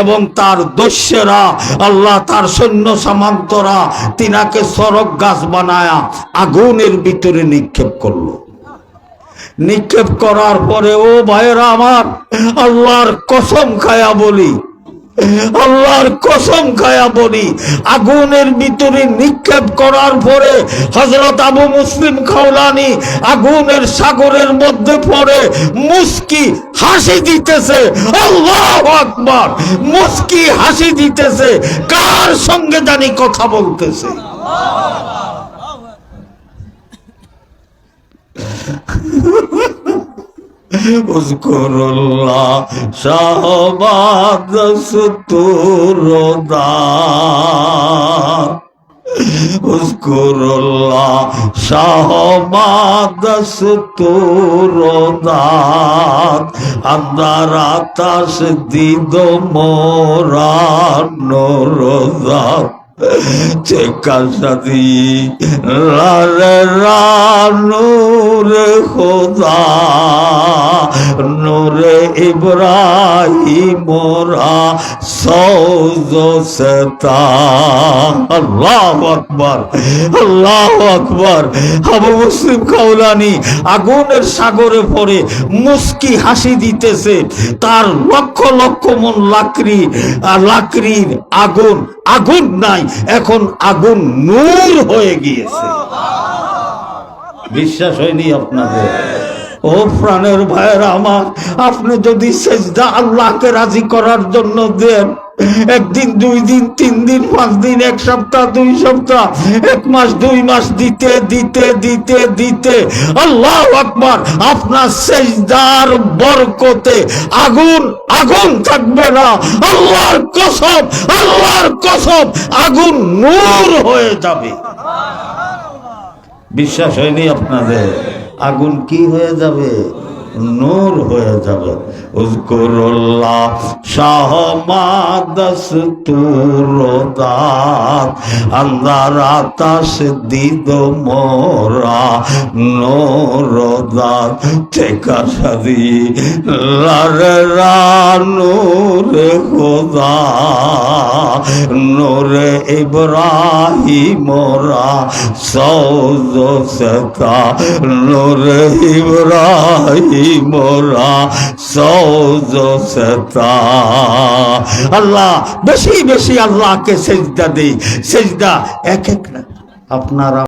এবং তার দস্যেরা, আল্লাহ তার সৈন্য সামান্তরা তিনাকে সড়ক গাছ বানায়া, আগুনের ভিতরে নিক্ষেপ করল। নিক্ষেপ করার পরে, ও ভাইয়েরা আমার, আল্লাহর কসম খায়া বলি আল্লাহর কসম খায়া বলি, আগুনের ভিতরে নিক্ষেপ করার পরে হজরত আবু মুসলিম খাওলানি আগুনের সাগরের মধ্যে পড়ে মুস্কি হাসি দিতেছে। আল্লাহ আকবর, মুস্কি হাসি দিতেছে, কার সঙ্গে জানি কথা বলতেছে। আল্লাহ উস্কুরুল্লাহ শাহবাদ সুতুরদা উস্কুরুল্লাহ শাহবাদ সুতুরদা আন্দার আতাস দিদ মোরা নরদা চেকা সাদি রা রা নূরে খোদা, নূরে ইব্রাহিমরা সৌজ সেতা আল্লাহ আকবার আল্লাহ আকবার। আবু মুসলিম কাউলানি আগুনের সাগরে পড়ে মুস্কি হাসি দিতেছে। তার লক্ষ লক্ষ মন লাকড়ি লাকড়ির আগুন আগুন নাই, এখন আগুন নূর হয়ে গিয়েছে। বিশ্বাস হয়নি আপনাদের। ও প্রাণের ভাইয়েরা আমার, আপনি যদি সেজদা আল্লাহকে রাজি করার জন্য দেন, একদিন, দুই দিন, তিন দিন, পাঁচ দিন, এক সপ্তাহ, দুই সপ্তাহ, এক মাস, দুই মাস, দিতে দিতে দিতে দিতে, আল্লাহ আকবার, আপনার সেজদার বরকতে আগুন আগুন থাকবে না। আল্লাহর কসম আল্লাহর কসম, আগুন নূর হয়ে যাবে। বিশ্বাস হয়নি আপনাদের। আগুন কি হয়ে যাবে? নূর হয়ে যাবে। উজকুরুল্লাহ শাহমাদাস তুরদাত আন্দার আতাস দিদ মোরা নোরদাত। টেকা সাদি লারে নূরে খোদা, নূরে ইব্রাহিমরা সৌজ সতা, নূরে ইব্রাহিমরা সৌজ সতা। আল্লাহ বেশি বেশি আল্লাহকে সেজদা দেই। সেজদা এক এক না আপনারা